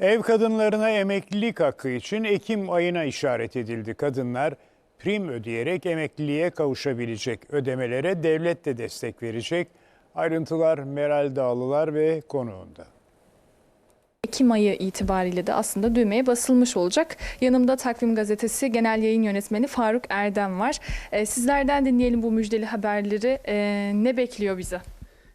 Ev kadınlarına emeklilik hakkı için Ekim ayına işaret edildi. Kadınlar prim ödeyerek emekliliğe kavuşabilecek. Ödemelere devlet de destek verecek. Ayrıntılar Meral Dağlılar ve konuğunda. Ekim ayı itibariyle de aslında düğmeye basılmış olacak. Yanımda Takvim Gazetesi Genel Yayın Yönetmeni Faruk Erdem var. Ee, sizlerden dinleyelim bu müjdeli haberleri. Ee, ne bekliyor bizi?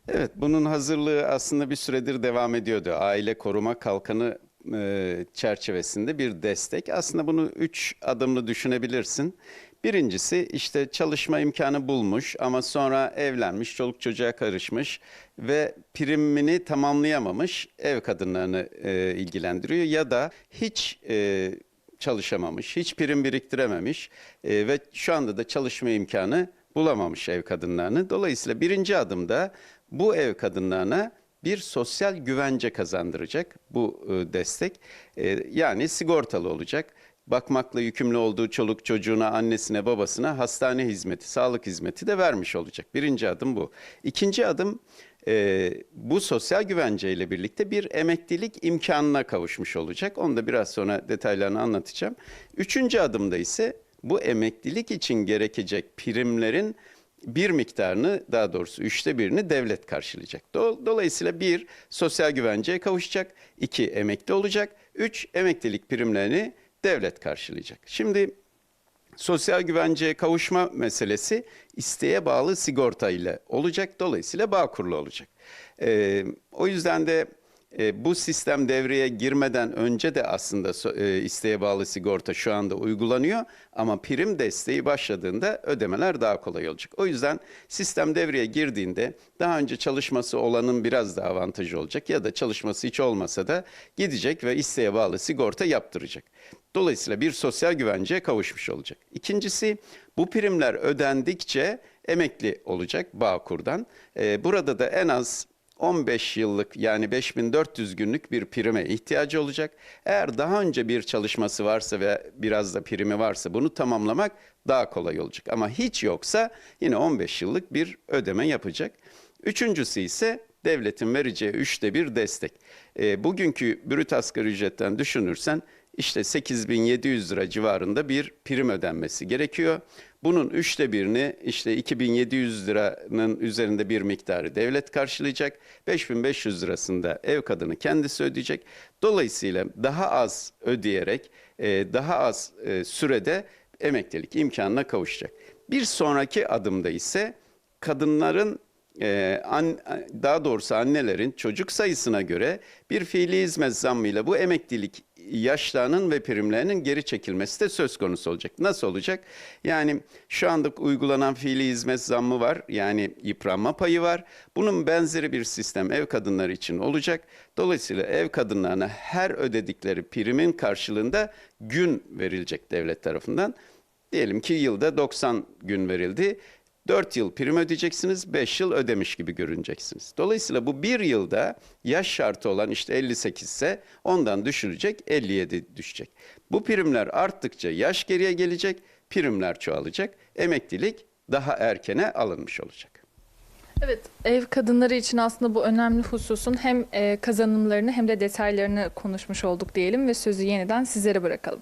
Evet, bunun hazırlığı aslında bir süredir devam ediyordu. Aile Koruma Kalkanı e, çerçevesinde bir destek. Aslında bunu üç adımlı düşünebilirsin. Birincisi işte çalışma imkanı bulmuş ama sonra evlenmiş, çoluk çocuğa karışmış ve primini tamamlayamamış ev kadınlarını e, ilgilendiriyor. Ya da hiç e, çalışamamış, hiç prim biriktirememiş e, ve şu anda da çalışma imkanı bulamamış ev kadınlarını. Dolayısıyla birinci adımda bu ev kadınlarına bir sosyal güvence kazandıracak bu e, destek. E, yani sigortalı olacak. Bakmakla yükümlü olduğu çoluk çocuğuna, annesine, babasına hastane hizmeti, sağlık hizmeti de vermiş olacak. Birinci adım bu. İkinci adım e, bu sosyal güvenceyle birlikte bir emeklilik imkanına kavuşmuş olacak. Onu da biraz sonra detaylarını anlatacağım. Üçüncü adımda ise bu emeklilik için gerekecek primlerin bir miktarını daha doğrusu üçte birini devlet karşılayacak. Do- Dolayısıyla bir sosyal güvenceye kavuşacak, iki emekli olacak, üç emeklilik primlerini devlet karşılayacak. Şimdi sosyal güvenceye kavuşma meselesi isteğe bağlı sigorta ile olacak. Dolayısıyla Bağkur'la olacak. Ee, o yüzden de e, bu sistem devreye girmeden önce de aslında e, isteğe bağlı sigorta şu anda uygulanıyor ama prim desteği başladığında ödemeler daha kolay olacak. O yüzden sistem devreye girdiğinde daha önce çalışması olanın biraz daha avantajı olacak ya da çalışması hiç olmasa da gidecek ve isteğe bağlı sigorta yaptıracak. Dolayısıyla bir sosyal güvenceye kavuşmuş olacak. İkincisi bu primler ödendikçe emekli olacak Bağkur'dan. Ee, burada da en az 15 yıllık yani 5400 günlük bir prime ihtiyacı olacak. Eğer daha önce bir çalışması varsa ve biraz da primi varsa bunu tamamlamak daha kolay olacak. Ama hiç yoksa yine 15 yıllık bir ödeme yapacak. Üçüncüsü ise devletin vereceği üçte bir destek. E, bugünkü brüt asgari ücretten düşünürsen işte 8700 lira civarında bir prim ödenmesi gerekiyor. Bunun üçte birini işte 2700 liranın üzerinde bir miktarı devlet karşılayacak. 5500 lirasında ev kadını kendisi ödeyecek. Dolayısıyla daha az ödeyerek e, daha az e, sürede emeklilik imkanına kavuşacak. Bir sonraki adımda ise kadınların e, daha doğrusu annelerin çocuk sayısına göre bir fiili hizmet zammıyla bu emeklilik yaşlarının ve primlerinin geri çekilmesi de söz konusu olacak. Nasıl olacak? Yani şu anda uygulanan fiili hizmet zammı var. Yani yıpranma payı var. Bunun benzeri bir sistem ev kadınları için olacak. Dolayısıyla ev kadınlarına her ödedikleri primin karşılığında gün verilecek devlet tarafından. Diyelim ki yılda 90 gün verildi. 4 yıl prim ödeyeceksiniz, 5 yıl ödemiş gibi görüneceksiniz. Dolayısıyla bu bir yılda yaş şartı olan işte 58 ise ondan düşürecek, 57 düşecek. Bu primler arttıkça yaş geriye gelecek, primler çoğalacak, emeklilik daha erkene alınmış olacak. Evet, ev kadınları için aslında bu önemli hususun hem e, kazanımlarını hem de detaylarını konuşmuş olduk diyelim ve sözü yeniden sizlere bırakalım.